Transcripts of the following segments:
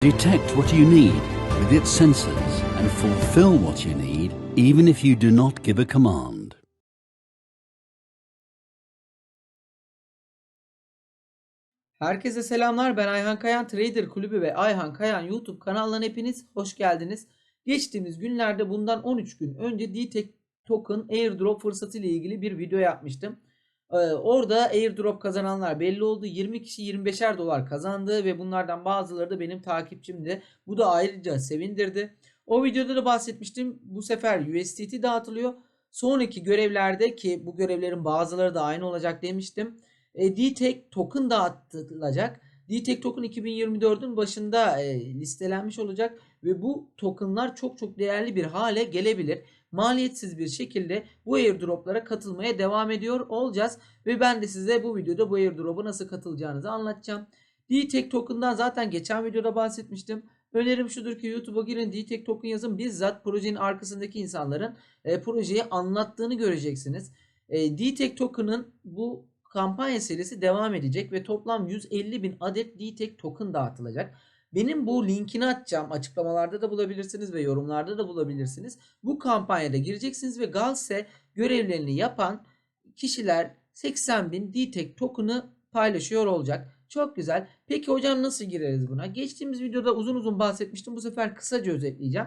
Detect what you need with its sensors and fulfill what you need even if you do not give a command. Herkese selamlar. Ben Ayhan Kayan Trader Kulübü ve Ayhan Kayan YouTube kanallarına hepiniz hoş geldiniz. Geçtiğimiz günlerde bundan 13 gün önce DTEC Token Airdrop fırsatı ile ilgili bir video yapmıştım. Ee, orada airdrop kazananlar belli oldu. 20 kişi 25'er dolar kazandı ve bunlardan bazıları da benim takipçimdi. Bu da ayrıca sevindirdi. O videoda da bahsetmiştim. Bu sefer USDT dağıtılıyor. Sonraki görevlerde ki bu görevlerin bazıları da aynı olacak demiştim. E, DTEC token dağıtılacak. DTEC token 2024'ün başında e, listelenmiş olacak ve bu tokenlar çok çok değerli bir hale gelebilir. Maliyetsiz bir şekilde bu airdroplara katılmaya devam ediyor olacağız ve ben de size bu videoda bu airdrop'a nasıl katılacağınızı anlatacağım. DTEC token'dan zaten geçen videoda bahsetmiştim. Önerim şudur ki YouTube'a girin DTEC token yazın bizzat projenin arkasındaki insanların e, projeyi anlattığını göreceksiniz. E, DTEC token'ın bu kampanya serisi devam edecek ve toplam 150 bin adet DTEC token dağıtılacak. Benim bu linkini atacağım. Açıklamalarda da bulabilirsiniz ve yorumlarda da bulabilirsiniz. Bu kampanyada gireceksiniz ve Galse görevlerini yapan kişiler 80 bin DTEC token'ı paylaşıyor olacak. Çok güzel. Peki hocam nasıl gireriz buna? Geçtiğimiz videoda uzun uzun bahsetmiştim. Bu sefer kısaca özetleyeceğim.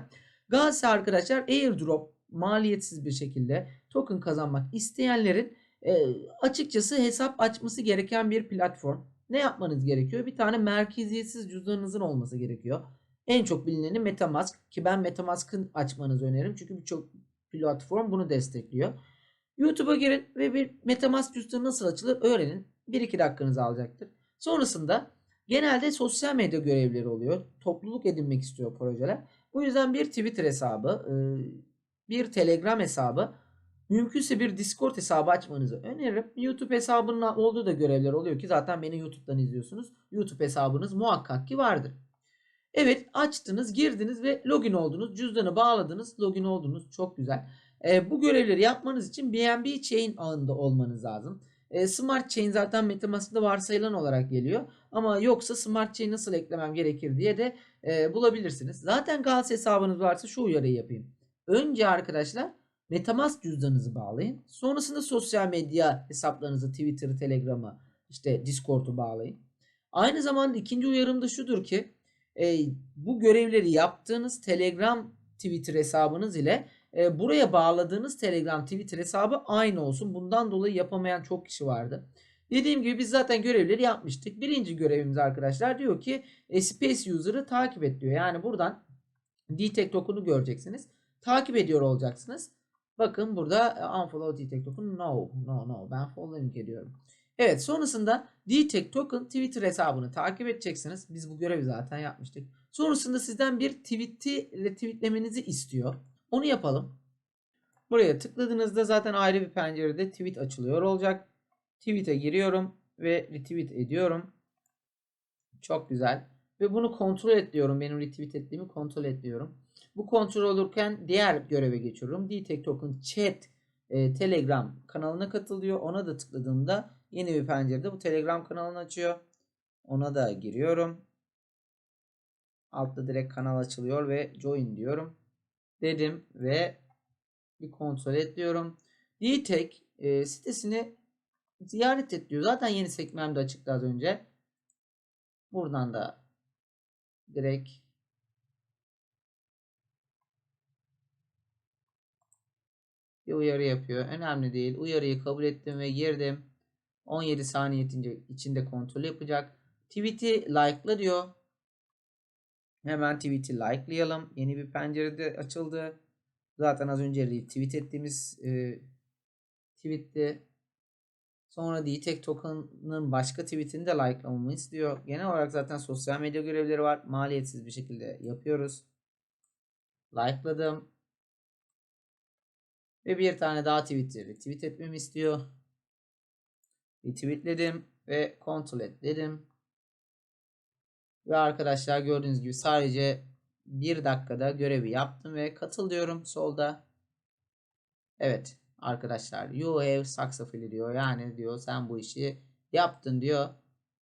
Galse arkadaşlar airdrop maliyetsiz bir şekilde token kazanmak isteyenlerin e, açıkçası hesap açması gereken bir platform. Ne yapmanız gerekiyor? Bir tane merkeziyetsiz cüzdanınızın olması gerekiyor. En çok bilineni Metamask ki ben Metamask'ın açmanızı öneririm. Çünkü birçok platform bunu destekliyor. YouTube'a girin ve bir Metamask cüzdanı nasıl açılır öğrenin. 1-2 dakikanızı alacaktır. Sonrasında genelde sosyal medya görevleri oluyor. Topluluk edinmek istiyor projeler. Bu yüzden bir Twitter hesabı, bir Telegram hesabı Mümkünse bir Discord hesabı açmanızı öneririm. YouTube hesabının olduğu da görevler oluyor ki zaten beni YouTube'dan izliyorsunuz. YouTube hesabınız muhakkak ki vardır. Evet açtınız, girdiniz ve login oldunuz. Cüzdanı bağladınız, login oldunuz. Çok güzel. E, bu görevleri yapmanız için BNB Chain ağında olmanız lazım. E, Smart Chain zaten MetaMask'ta varsayılan olarak geliyor. Ama yoksa Smart Chain nasıl eklemem gerekir diye de e, bulabilirsiniz. Zaten Gals hesabınız varsa şu uyarıyı yapayım. Önce arkadaşlar Metamask cüzdanınızı bağlayın. Sonrasında sosyal medya hesaplarınızı Twitter'ı, Telegram'ı, işte Discord'u bağlayın. Aynı zamanda ikinci uyarım da şudur ki e, bu görevleri yaptığınız Telegram Twitter hesabınız ile e, buraya bağladığınız Telegram Twitter hesabı aynı olsun. Bundan dolayı yapamayan çok kişi vardı. Dediğim gibi biz zaten görevleri yapmıştık. Birinci görevimiz arkadaşlar diyor ki e, Space User'ı takip et diyor. Yani buradan DTEC token'u göreceksiniz. Takip ediyor olacaksınız. Bakın burada e, unfollow DTEC token no no no ben following ediyorum. Evet sonrasında DTEC token Twitter hesabını takip edeceksiniz. Biz bu görevi zaten yapmıştık. Sonrasında sizden bir tweet'i retweetlemenizi istiyor. Onu yapalım. Buraya tıkladığınızda zaten ayrı bir pencerede tweet açılıyor olacak. Tweet'e giriyorum ve retweet ediyorum. Çok güzel. Ve bunu kontrol et diyorum. Benim retweet ettiğimi kontrol et diyorum. Bu kontrol olurken diğer göreve geçiyorum. DTEC Token Chat e, Telegram kanalına katılıyor. Ona da tıkladığımda yeni bir pencerede bu Telegram kanalını açıyor. Ona da giriyorum. Altta direkt kanal açılıyor ve join diyorum. Dedim ve bir kontrol et diyorum. DTEC e, sitesini ziyaret et diyor. Zaten yeni sekmemde açıktı az önce. Buradan da direkt bir uyarı yapıyor. Önemli değil. Uyarıyı kabul ettim ve girdim. 17 saniye içinde kontrol yapacak. Tweet'i like'la diyor. Hemen tweet'i like'layalım. Yeni bir pencerede açıldı. Zaten az önce retweet ettiğimiz e, tweetti. Sonra DTEC Token'ın başka tweetini de like'lamamı istiyor. Genel olarak zaten sosyal medya görevleri var. Maliyetsiz bir şekilde yapıyoruz. Like'ladım. Ve bir tane daha tweet'i retweet etmemi istiyor. Retweetledim ve kontrol et dedim. Ve arkadaşlar gördüğünüz gibi sadece bir dakikada görevi yaptım ve katıl diyorum solda. Evet arkadaşlar you have successfully diyor. Yani diyor sen bu işi yaptın diyor.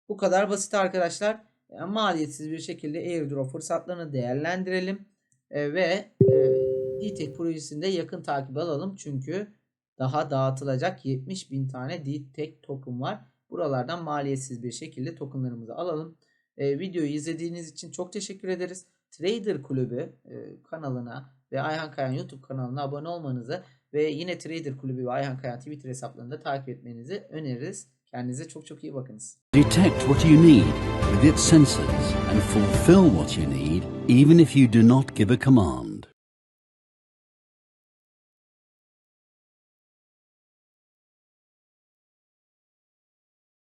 Bu kadar basit arkadaşlar. Yani maliyetsiz bir şekilde airdrop fırsatlarını değerlendirelim E, ve e, DTEK projesinde yakın takip alalım. Çünkü daha dağıtılacak 70 bin tane DTEK token var. Buralardan maliyetsiz bir şekilde tokenlarımızı alalım. E, videoyu izlediğiniz için çok teşekkür ederiz. Trader Kulübü e, kanalına ve Ayhan Kayan YouTube kanalına abone olmanızı ve yine Trader Kulübü ve Ayhan Kayan Twitter hesaplarını da takip etmenizi öneririz. Kendinize çok çok iyi bakınız. Detect what you need with its sensors and fulfill what you need even if you do not give a command.